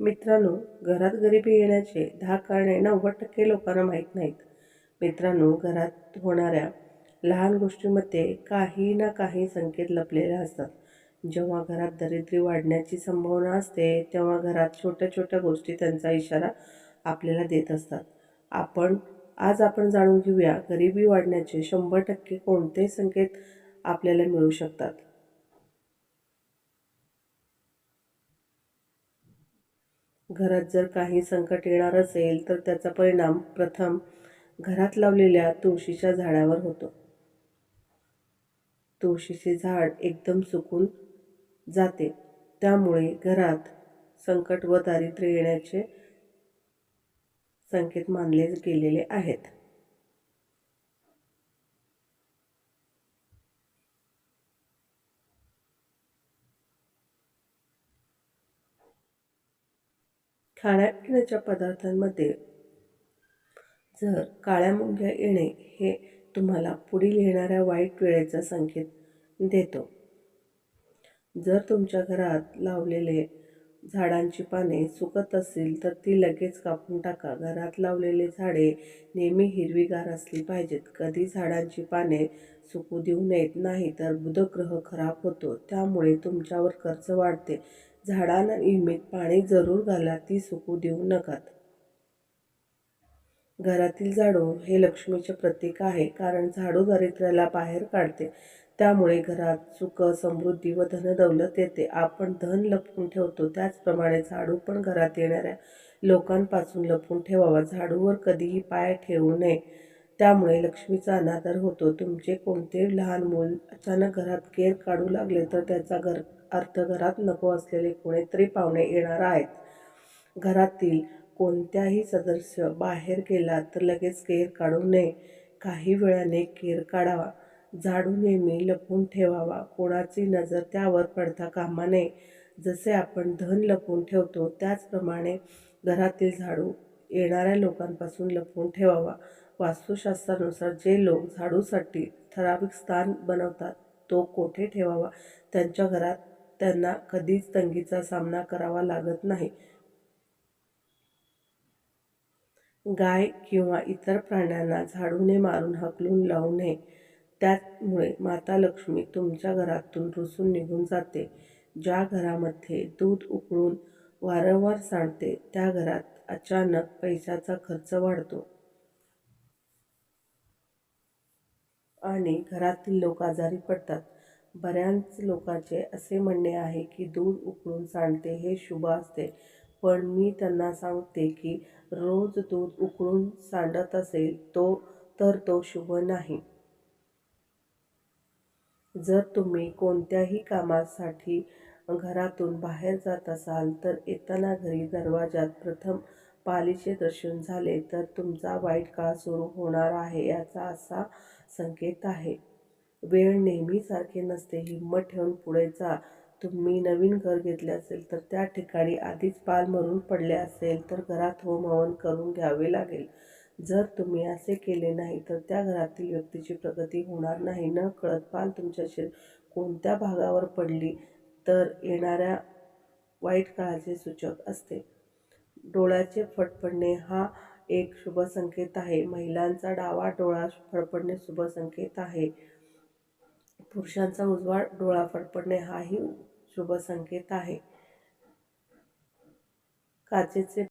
मित्रांनो घरात गरिबी येण्याचे दहा कारणे नव्वद टक्के लोकांना माहीत नाहीत. मित्रांनो घरात होणाऱ्या लहान गोष्टींमध्ये काही ना काही संकेत लपलेले असतात. जेव्हा घरात दरिद्री वाढण्याची संभावना असते तेव्हा घरात छोट्या छोट्या गोष्टी त्यांचा इशारा आपल्याला देत असतात. आपण आज आपण जाणून घेऊया गरिबी वाढण्याचे शंभर टक्के कोणते संकेत आपल्याला मिळू शकतात? घरात जर काही संकट येणार असेल तर त्याचा परिणाम प्रथम घरात लावलेल्या तुळशीच्या झाडावर होतो. तुळशीचे झाड एकदम सुकून जाते. त्यामुळे घरात संकट व दारिद्र्य येण्याचे संकेत मानले गेलेले आहेत. खाण्यापिण्याच्या पदार्थांमध्ये. जर काळ्या मुंग्या येणे हे तुम्हाला पुढील येणाऱ्या वाईट वेळेचा संकेत देतो. जर तुमच्या घरात लावलेले झाडांची पाने सुकत असतील तर ती लगेच कापून टाका. घरात लावलेले झाडे नेहमी हिरवीगार असली पाहिजेत. कधी झाडांची पाने सुकू देऊ नयेत नाही तर बुधग्रह खराब होतो. त्यामुळे तुमच्यावर खर्च वाढते. झाडांना नियमित पाणी जरूर घाला ती सुकू देऊ नकात. घरातील झाडू हे लक्ष्मीचे प्रतीक आहे कारण झाडू दारिद्र्याला बाहेर काढते. त्यामुळे घरात सुख समृद्धी व धनदौलत येते. आपण धन लपवून ठेवतो त्याचप्रमाणे झाडू पण घरात येणाऱ्या लोकांपासून लपवून ठेवावा. झाडूवर कधीही पाय ठेवू नये. त्यामुळे लक्ष्मीचा अनादर होतो. तुमचे कोणते लहान मूल अचानक घरात केर काढू लागले तर त्याचा घर अर्थ घरात नको असलेले कोणीतरी पाहुणे येणार आहेत. घरातील कोणत्याही सदस्य बाहेर गेला तर लगेच केर काढू नये. काही वेळाने केर काढावा. झाडू नेहमी लपून ठेवावा. कोणाची नजर त्यावर पडता कामा नये. जसे आपण धन लपून ठेवतो त्याचप्रमाणे घरातील झाडू येणाऱ्या लोकांपासून लपवून ठेवावा. वास्तुशास्त्रानुसार जे लोक झाडूसाठी ठराविक स्थान बनवतात तो कोठे ठेवावा? त्यांच्या घरात त्यांना कधीच तंगीचा सामना करावा लागत नाही. गाय किंवा इतर प्राण्यांना झाडूने मारून हकलून लावू नये. त्यामुळे माता लक्ष्मी तुमच्या घरातून रुसून निघून जाते. ज्या घरामध्ये दूध उकळून वारंवार सांडते त्या घरात अचानक पैशाचा खर्च वाढतो. आणि घरातील लोक आजारी पडतात. बऱ्याच लोकांचे असे म्हणणे आहे की दूध उकळून सांडते हे शुभ असते. पण मी त्यांना सांगते की रोज दूध उकळून सांडत असेल तो तर तो शुभ नाही. जर तुम्ही कोणत्याही कामासाठी घरातून बाहेर जात असाल तर येताना घरी दरवाजात प्रथम पालीचे दर्शन झाले तर तुमचा वाईट काळ सुरू होणार आहे याचा असा संकेत आहे. वेळ नेहमीसारखे नसते हिंमत ठेवून पुढे जा. तुम्ही नवीन घर घेतले असेल तर त्या ठिकाणी आधीच पाल मरून पडले असेल तर घरात होम हवन करून घ्यावे लागेल. जर तुम्ही असे केले नाही तर त्या घरातील व्यक्तीची प्रगती होणार नाही. न कळत पाल तुमच्या शरीर कोणत्या भागावर पडली तर येणाऱ्या वाईट काळाचे सूचक असते. डोळ्याचे फडफडणे हा एक शुभ संकेत आहे. महिलांचा डावा डोळा फडफडणे शुभ संकेत आहे. पुरुषांचा उजवा डोळा फडफडणे हाही शुभ संकेत आहे. काचेचे